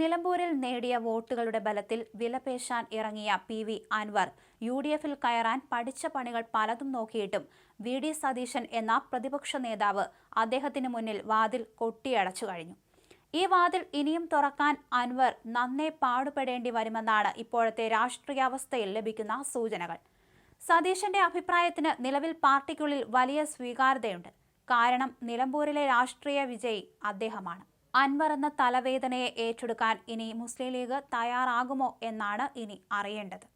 നിലമ്പൂരിൽ നേടിയ വോട്ടുകളുടെ ബലത്തിൽ വിലപേശാൻ ഇറങ്ങിയ P V Anvar U D എഫിൽ കയറാൻ പഠിച്ച പണികൾ പലതും നോക്കിയിട്ടും വി ഡി സതീശൻ എന്ന പ്രതിപക്ഷ നേതാവ് അദ്ദേഹത്തിന് മുന്നിൽ വാതിൽ കൊട്ടിയടച്ചു കഴിഞ്ഞു. ഈ വാതിൽ ഇനിയും തുറക്കാൻ അൻവർ നന്നേ പാടുപെടേണ്ടി വരുമെന്നാണ് ഇപ്പോഴത്തെ രാഷ്ട്രീയാവസ്ഥയിൽ ലഭിക്കുന്ന സൂചനകൾ. സതീശന്റെ അഭിപ്രായത്തിന് നിലവിൽ പാർട്ടിക്കുള്ളിൽ വലിയ സ്വീകാര്യതയുണ്ട്. കാരണം നിലമ്പൂരിലെ രാഷ്ട്രീയ വിജയി അദ്ദേഹമാണ്. അൻവർ എന്ന തലവേദനയെ ഏറ്റെടുക്കാൻ ഇനി മുസ്ലിം ലീഗ് തയ്യാറാകുമോ എന്നാണ് ഇനി അറിയേണ്ടത്.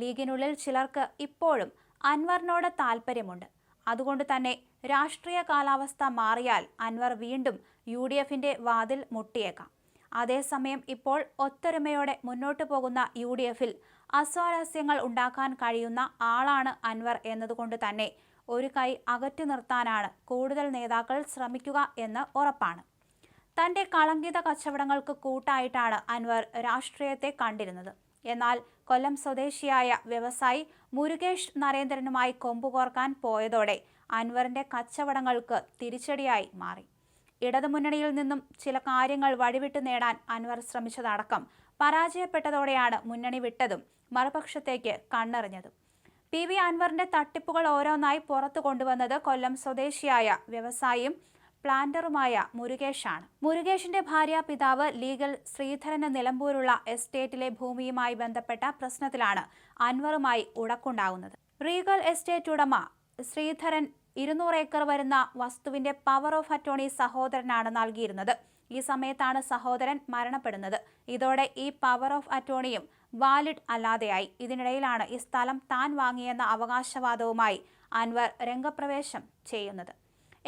ലീഗിനുള്ളിൽ ചിലർക്ക് ഇപ്പോഴും അൻവറിനോട് താല്പര്യമുണ്ട് അതുകൊണ്ട് തന്നെ രാഷ്ട്രീയ കാലാവസ്ഥ മാറിയാൽ അൻവർ വീണ്ടും യു ഡി എഫിന്റെ വാതിൽ മുട്ടിയേക്കാം. അതേസമയം ഇപ്പോൾ ഒത്തൊരുമയോടെ മുന്നോട്ടു പോകുന്ന യു ഡി എഫിൽ അസ്വാരസ്യങ്ങൾ ഉണ്ടാക്കാൻ കഴിയുന്ന ആളാണ് അൻവർ എന്നതുകൊണ്ട് തന്നെ ഒരു കൈ അകറ്റി നിർത്താനാണ് കൂടുതൽ നേതാക്കൾ ശ്രമിക്കുക എന്ന് ഉറപ്പാണ്. തന്റെ കളങ്കിത കച്ചവടങ്ങൾക്ക് കൂട്ടായിട്ടാണ് അൻവർ രാഷ്ട്രീയത്തെ കണ്ടിരുന്നത്. എന്നാൽ കൊല്ലം സ്വദേശിയായ വ്യവസായി മുരുകേഷ് നരേന്ദ്രനുമായി കൊമ്പുകോർക്കാൻ പോയതോടെ അൻവറിന്റെ കച്ചവടങ്ങൾക്ക് തിരിച്ചടിയായി മാറി. ഇടതുമുന്നണിയിൽ നിന്നും ചില കാര്യങ്ങൾ വഴിവിട്ട് നേടാൻ അൻവർ ശ്രമിച്ചതടക്കം പരാജയപ്പെട്ടതോടെയാണ് മുന്നണി വിട്ടതും മറുപക്ഷത്തേക്ക് കണ്ണെറിഞ്ഞതും. പി വി അൻവറിന്റെ തട്ടിപ്പുകൾ ഓരോന്നായി പുറത്തു കൊണ്ടുവന്നത് കൊല്ലം സ്വദേശിയായ വ്യവസായിയും പ്ലാന്ററുമായ മുരുകേഷാണ്. മുരുകേഷിന്റെ ഭാര്യ പിതാവ് ലീഗൽ ശ്രീധരന് നിലമ്പൂരുള്ള എസ്റ്റേറ്റിലെ ഭൂമിയുമായി ബന്ധപ്പെട്ട പ്രശ്നത്തിലാണ് അൻവറുമായി ഉടക്കുണ്ടാകുന്നത് റീഗൽ എസ്റ്റേറ്റ് ഉടമ ശ്രീധരൻ ഇരുന്നൂറ് ഏക്കർ വരുന്ന വസ്തുവിന്റെ പവർ ഓഫ് അറ്റോണി സഹോദരനാണ് നൽകിയിരുന്നത്. ഈ സമയത്താണ് സഹോദരൻ മരണപ്പെടുന്നത്. ഇതോടെ ഈ പവർ ഓഫ് അറ്റോണിയും വാലിഡ് അല്ലാതെയായി. ഇതിനിടയിലാണ് ഈ സ്ഥലം താൻ വാങ്ങിയെന്ന അവകാശവാദവുമായി അൻവർ രംഗപ്രവേശം ചെയ്യുന്നത്.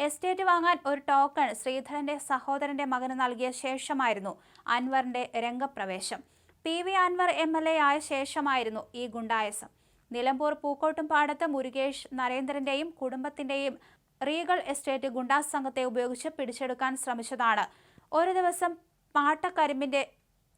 എസ്റ്റേറ്റ് വാങ്ങാൻ ഒരു ടോക്കൺ ശ്രീധരന്റെ സഹോദരന്റെ മകന് നൽകിയ ശേഷമായിരുന്നു അൻവറിന്റെ രംഗപ്രവേശം. P V Anvar M L A ആയ ശേഷമായിരുന്നു ഈ ഗുണ്ടായസം. നിലമ്പൂർ പൂക്കോട്ടും പാടത്ത് മുരുകേഷ് നരേന്ദ്രന്റെയും കുടുംബത്തിന്റെയും റീഗൾ എസ്റ്റേറ്റ് ഗുണ്ടാ സംഘത്തെ ഉപയോഗിച്ച് പിടിച്ചെടുക്കാൻ ശ്രമിച്ചതാണ്. ഒരു ദിവസം പാട്ടക്കരിമ്പിന്റെ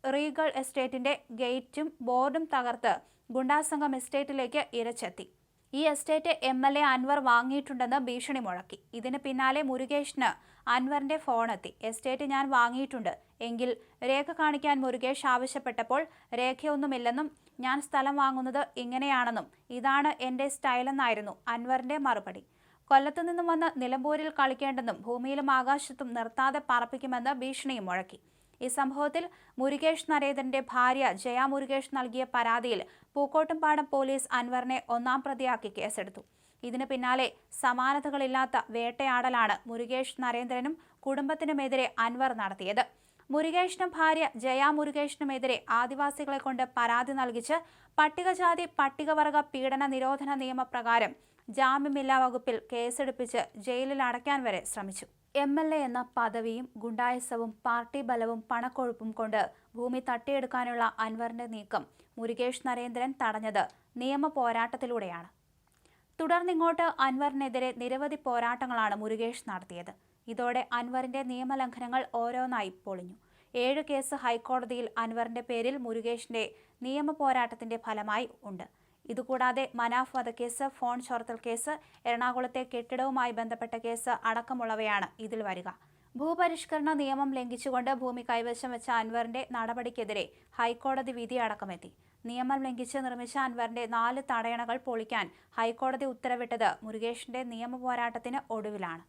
റീഗൾ എസ്റ്റേറ്റിന്റെ ഗേറ്റും ബോർഡും തകർത്ത് ഗുണ്ടാസംഘം എസ്റ്റേറ്റിലേക്ക് ഇരച്ചെത്തി. ഈ estate M L A Anvar വാങ്ങിയിട്ടുണ്ടെന്ന് ഭീഷണി മുഴക്കി. ഇതിന് പിന്നാലെ മുരുകേഷിന് അൻവറിന്റെ ഫോണെത്തി. എസ്റ്റേറ്റ് ഞാൻ വാങ്ങിയിട്ടുണ്ട്. എങ്കിൽ രേഖ കാണിക്കാൻ മുരുകേഷ് ആവശ്യപ്പെട്ടപ്പോൾ രേഖയൊന്നുമില്ലെന്നും ഞാൻ സ്ഥലം വാങ്ങുന്നത് ഇങ്ങനെയാണെന്നും ഇതാണ് എന്റെ സ്റ്റൈലെന്നായിരുന്നു അൻവറിന്റെ മറുപടി. കൊല്ലത്തു നിന്നും വന്ന് നിലമ്പൂരിൽ കളിക്കേണ്ടെന്നും ഭൂമിയിലും ആകാശത്തും നിർത്താതെ പറപ്പിക്കുമെന്ന് ഭീഷണിയും മുഴക്കി. ഈ സംഭവത്തിൽ മുരുകേഷ് നരേന്ദ്രന്റെ ഭാര്യ ജയ മുരുകേഷ് നൽകിയ പരാതിയിൽ പൂക്കോട്ടുംപാടം പോലീസ് അൻവറിനെ ഒന്നാം പ്രതിയാക്കി കേസെടുത്തു. ഇതിന് പിന്നാലെ സമാനതകളില്ലാത്ത വേട്ടയാടലാണ് മുരുകേഷ് നരേന്ദ്രനും കുടുംബത്തിനുമെതിരെ അൻവർ നടത്തിയത്. മുരുകേഷിനും ഭാര്യ ജയ മുരുകേഷിനുമെതിരെ ആദിവാസികളെ കൊണ്ട് പരാതി നൽകിച്ച് പട്ടികജാതി പട്ടികവർഗ പീഡന നിരോധന നിയമപ്രകാരം ജാമ്യമില്ലാ വകുപ്പിൽ കേസെടുപ്പിച്ച് ജയിലിൽ അടയ്ക്കാൻ വരെ ശ്രമിച്ചു. എം എൽ എ എന്ന പദവിയും ഗുണ്ടായസവും പാർട്ടി ബലവും പണക്കൊഴുപ്പും കൊണ്ട് ഭൂമി തട്ടിയെടുക്കാനുള്ള അൻവറിന്റെ നീക്കം മുരുകേഷ് നരേന്ദ്രൻ തടഞ്ഞത് നിയമ പോരാട്ടത്തിലൂടെയാണ്. തുടർന്നിങ്ങോട്ട് അൻവറിനെതിരെ നിരവധി പോരാട്ടങ്ങളാണ് മുരുകേഷ് നടത്തിയത്. ഇതോടെ അൻവറിന്റെ നിയമലംഘനങ്ങൾ ഓരോന്നായി പൊളിഞ്ഞു. ഏഴ് കേസ് ഹൈക്കോടതിയിൽ അൻവറിന്റെ പേരിൽ മുരുകേഷിന്റെ നിയമ പോരാട്ടത്തിന്റെ ഫലമായി ഉണ്ട്. ഇതുകൂടാതെ മനാഫ് വധക്കേസ് ഫോൺ ചോർത്തൽ കേസ് എറണാകുളത്തെ കെട്ടിടവുമായി ബന്ധപ്പെട്ട കേസ് അടക്കമുള്ളവയാണ് ഇതിൽ വരിക. ഭൂപരിഷ്കരണ നിയമം ലംഘിച്ചുകൊണ്ട് ഭൂമി കൈവശം വെച്ച അൻവറിന്റെ നടപടിക്കെതിരെ ഹൈക്കോടതി വിധി അടക്കമെത്തി. നിയമം ലംഘിച്ച് നിർമ്മിച്ച അൻവറിന്റെ നാല് തടയണകൾ പൊളിക്കാൻ ഹൈക്കോടതി ഉത്തരവിട്ടത് മുരുകേഷിന്റെ നിയമ പോരാട്ടത്തിന് ഒടുവിലാണ്.